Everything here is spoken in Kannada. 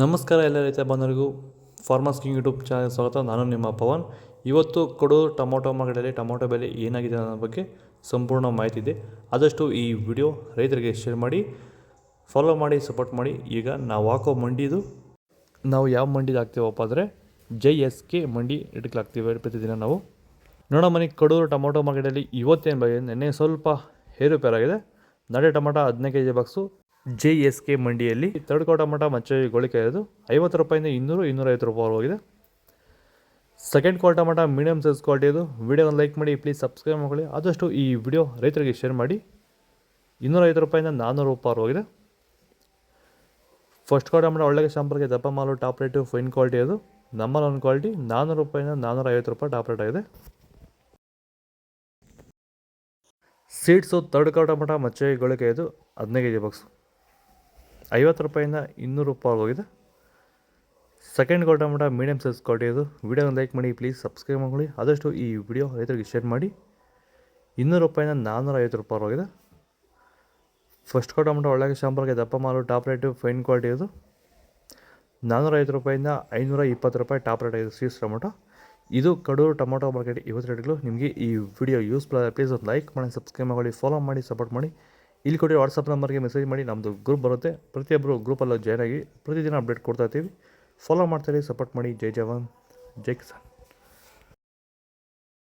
ನಮಸ್ಕಾರ ಎಲ್ಲ ರೈತ ಬಂದವರಿಗೂ ಫಾರ್ಮರ್ಸ್ ಕಿಂಗ್ ಯೂಟ್ಯೂಬ್ ಚಾನಲ್ ಸ್ವಾಗತ. ನಾನು ನಿಮ್ಮ ಪವನ್. ಇವತ್ತು ಕೊಡೂರು ಟೊಮೊಟೊ ಮಾರ್ಕೆಟಲ್ಲಿ ಟೊಮೊಟೊ ಬೆಲೆ ಏನಾಗಿದೆ ಅನ್ನೋ ಬಗ್ಗೆ ಸಂಪೂರ್ಣ ಮಾಹಿತಿ ಇದೆ. ಆದಷ್ಟು ಈ ವಿಡಿಯೋ ರೈತರಿಗೆ ಶೇರ್ ಮಾಡಿ ಫಾಲೋ ಮಾಡಿ ಸಪೋರ್ಟ್ ಮಾಡಿ. ಈಗ ನಾವು ಹಾಕೋ ಮಂಡಿದು ನಾವು ಯಾವ ಮಂಡಿದು ಹಾಕ್ತೀವಪ್ಪ ಅಂದರೆ ಜೈ ಎಸ್ ಕೆ ಮಂಡಿ ರೇಟ್ಗೆ ಹಾಕ್ತೀವಿ ಪ್ರತಿದಿನ ನಾವು. ನೋಡೋ ಮನೆ ಕಡೂರು ಟೊಮೊಟೊ ಮಾರ್ಕೆಟಲ್ಲಿ ಇವತ್ತೇನು ಬಗ್ಗೆ ನೆನ್ನೆ ಸ್ವಲ್ಪ ಏರುಪೇರಾಗಿದೆ. ನಾಳೆ ಟೊಮೊಟೊ ಹದಿನೈದು K G box J S K ಮಂಡಿಯಲ್ಲಿ third ಕೋ ಟೊಮೊಟೊ ಮಚ್ಚೆ ಗೋಳಿಕೆ ಇರೋದು ಐವತ್ತು ರೂಪಾಯಿಂದ ಇನ್ನೂರು, ಇನ್ನೂರೈವತ್ತು ರೂಪಾಯಿ ಹೋಗಿದೆ. ಸೆಕೆಂಡ್ ಕ್ವಾಲ್ ಮಠ ಮೀಡಿಯಮ್ ಸೈಜ್ ಕ್ವಾಲಿಟಿ ಇದು ವಿಡಿಯೋನ ಲೈಕ್ ಮಾಡಿ ಪ್ಲೀಸ್ ಸಬ್ಸ್ಕ್ರೈಬ್ ಮಾಡ್ಕೊಳ್ಳಿ. ಆದಷ್ಟು ಈ ವಿಡಿಯೋ ರೈತರಿಗೆ ಶೇರ್ ಮಾಡಿ. ಇನ್ನೂರೈವತ್ತು ರೂಪಾಯಿಂದ ನಾನ್ನೂರು ರೂಪಾಯಿ ಹೋಗಿದೆ. ಫಸ್ಟ್ ಕ್ವಾಲ್ ಮಠ ಒಳ್ಳೆಗೆ ಶಾಂಪರ್ಗೆ ದಪ್ಪ ಮಾಲು ಟಾಪ್ ರೇಟು ಫೈನ್ ಕ್ವಾಲಿಟಿ ಅದು ನಂಬರ್ ಒಂದು ಕ್ವಾಲಿಟಿ ನಾನ್ನೂರು ರೂಪಾಯಿಂದ ನಾನ್ನೂರ ಐವತ್ತು ರೂಪಾಯಿ ಟಾಪ್ ರೇಟ್ ಆಗಿದೆ. ಸೀಡ್ಸು ತರ್ಡ್ ಕೌ ಟೊಮೊಟೊ ಮಚ್ಚೆ ಗೋಳಿಕಾಯಿ ಇದು ಹದಿನೈದು ಕೆ ಜಿ ಬಾಕ್ಸು ಐವತ್ತು ರೂಪಾಯಿಂದ ಇನ್ನೂರು ರೂಪಾಯಿ ಹೋಗಿದೆ. ಸೆಕೆಂಡ್ ಕ್ವಾರ್ಟರ್ ಮಟ್ಟ ಮೀಡಿಯಮ್ ಸೈಜ್ ಕ್ವಾಲಿಟಿ ಇದು ವಿಡಿಯೋನ ಲೈಕ್ ಮಾಡಿ ಪ್ಲೀಸ್ ಸಬ್ಸ್ಕ್ರೈಬ್ ಮಾಡ್ಕೊಳ್ಳಿ. ಆದಷ್ಟು ಈ ವಿಡಿಯೋ ರೈತರಿಗೆ ಶೇರ್ ಮಾಡಿ. ಇನ್ನೂರು ರೂಪಾಯಿಂದ ನಾನ್ನೂರ ಐವತ್ತು ರೂಪಾಯಿ ಹೋಗಿದೆ. ಫಸ್ಟ್ ಕ್ವಾರ್ಟರ್ ಮಟ್ಟ ಒಳ್ಳೆಗೆ ಶಾಂಪರ್ಗೆ ದಪ್ಪ ಮಾಲು ಟಾಪ್ ರೇಟು ಫೈನ್ ಕ್ವಾಲಿಟಿ ಇದು ನಾನ್ನೂರ ಐವತ್ತು ರೂಪಾಯಿಂದ ಐನೂರ ಇಪ್ಪತ್ತು ರೂಪಾಯಿ ಟಾಪ್ ರೇಟ್ ಆಗಿದೆ ಸೀಸ್ ಟೊಮೊಟೊ ಇದು ಕಡೂರು ಟೊಮೊಟೊ ಮಾರ್ಕೆಟ್ ಇವತ್ತು ರೇಟ್ಗಳು ನಿಮಗೆ ಈ ವಿಡಿಯೋ ಯೂಸ್ಫುಲ್ ಪ್ಲೀಸ್ ಒಂದು ಲೈಕ್ ಮಾಡಿ ಸಬ್ಸ್ಕ್ರೈಬ್ ಮಾಡಿ ಫಾಲೋ ಮಾಡಿ ಸಪೋರ್ಟ್ ಮಾಡಿ. ಇಲ್ಲಿ ಕೊಡಿ ವಾಟ್ಸಪ್ ನಂಬರ್ಗೆ ಮೆಸೇಜ್ ಮಾಡಿ ನಮ್ಮದು ಗ್ರೂಪ್ ಬರುತ್ತೆ. ಪ್ರತಿಯೊಬ್ಬರು ಗ್ರೂಪಲ್ಲಿ ಜಾಯ್ನ್ ಆಗಿ ಪ್ರತಿದಿನ ಅಪ್ಡೇಟ್ ಕೊಡ್ತಾ ಇರ್ತೀವಿ. ಫಾಲೋ ಮಾಡ್ತಾರೆ ಸಪೋರ್ಟ್ ಮಾಡಿ. ಜೈ ಜವಾನ್, ಜೈ ಕಿಸಾನ್.